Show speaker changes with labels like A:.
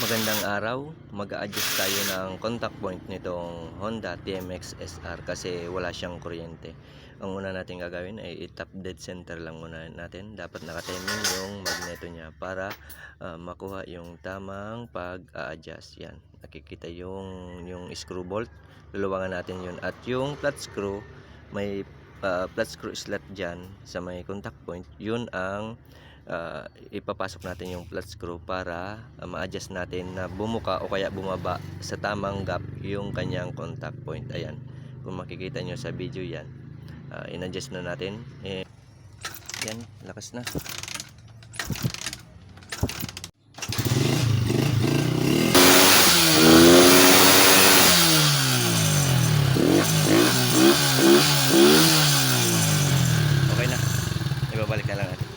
A: Magandang araw. Mag-a-adjust tayo ng contact point nitong Honda TMX SR kasi wala siyang kuryente. Ang una natin gagawin ay i-tap dead center lang muna natin. Dapat nakatiming yung magneto niya para ah, makuha yung tamang pag-a-adjust. Yan. Nakikita yung yung screw bolt. Luluwangan natin yun. At yung flat screw, may ah, flat screw slot dyan sa may contact point. Yun ang uh, ipapasok natin yung flat screw para uh, ma-adjust natin na bumuka o kaya bumaba sa tamang gap yung kanyang contact point ayan kung makikita nyo sa video yan uh, in-adjust na natin eh, yan lakas na Okay na. Ibabalik na lang natin.